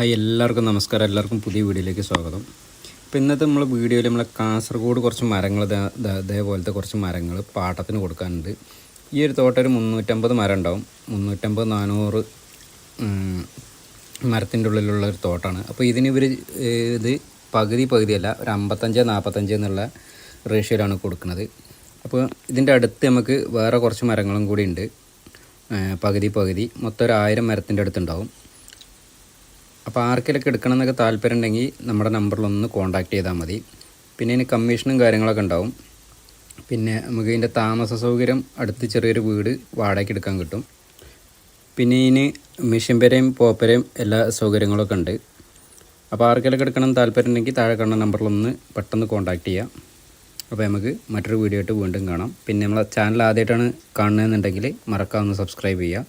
Hi എല്ലാവർക്കും നമസ്കാരം. എല്ലാവർക്കും പുതിയ വീഡിയോയിലേക്ക് സ്വാഗതം. അപ്പോൾ ഇന്നത്തെ നമ്മൾ വീഡിയോയിൽ നമ്മളെ കാസർഗോഡ് കുറച്ച് മരങ്ങൾ ഇതേപോലത്തെ കുറച്ച് മരങ്ങൾ പാട്ടത്തിന് കൊടുക്കാനുണ്ട്. ഈ ഒരു തോട്ടം ഒരു മുന്നൂറ്റമ്പത് മരം ഉണ്ടാവും. മുന്നൂറ്റമ്പത് നാനൂറ് മരത്തിന്റെ ഉള്ളിലുള്ള ഒരു തോട്ടമാണ് അപ്പോൾ ഇതിന് ഇവർ ഇത് പകുതി പകുതിയല്ല ഒരു അമ്പത്തഞ്ച് നാൽപ്പത്തഞ്ച് എന്നുള്ള റേഷ്യോയിലാണ് കൊടുക്കുന്നത്. അപ്പോൾ ഇതിന്റെ അടുത്ത് നമുക്ക് വേറെ കുറച്ച് മരങ്ങളും കൂടി ഉണ്ട്. പകുതി പകുതി. മൊത്തം ഒരു ആയിരം മരത്തിന്റെ അടുത്തുണ്ടാവും അപ്പോൾ ആർക്കെങ്കിലൊക്കെ എടുക്കണം എന്നൊക്കെ താല്പര്യം ഉണ്ടെങ്കിൽ നമ്മുടെ നമ്പറിലൊന്ന് കോൺടാക്ട് ചെയ്താൽ മതി. പിന്നെ ഇതിന് കമ്മീഷനും കാര്യങ്ങളൊക്കെ ഉണ്ടാവും. പിന്നെ നമുക്ക് ഇതിന്റെ താമസ സൗകര്യം അടുത്ത് ചെറിയൊരു വീട് വാടകയ്ക്ക് എടുക്കാൻ കിട്ടും. പിന്നെ ഇതിന് മിഷൻ പെരയും പോപ്പരയും എല്ലാ സൗകര്യങ്ങളൊക്കെ ഉണ്ട്. അപ്പോൾ ആർക്കിലൊക്കെ എടുക്കണം താല്പര്യം ഉണ്ടെങ്കിൽ താഴെ കാണുന്ന നമ്പറിലൊന്ന് പെട്ടെന്ന് കോൺടാക്ട് ചെയ്യാം. അപ്പോൾ നമുക്ക് മറ്റൊരു വീഡിയോ ആയിട്ട് വീണ്ടും കാണാം. പിന്നെ നമ്മളെ ചാനൽ ആദ്യമായിട്ടാണ് കാണുന്നതെന്നുണ്ടെങ്കിൽ മറക്കാമെന്ന് സബ്സ്ക്രൈബ് ചെയ്യുക.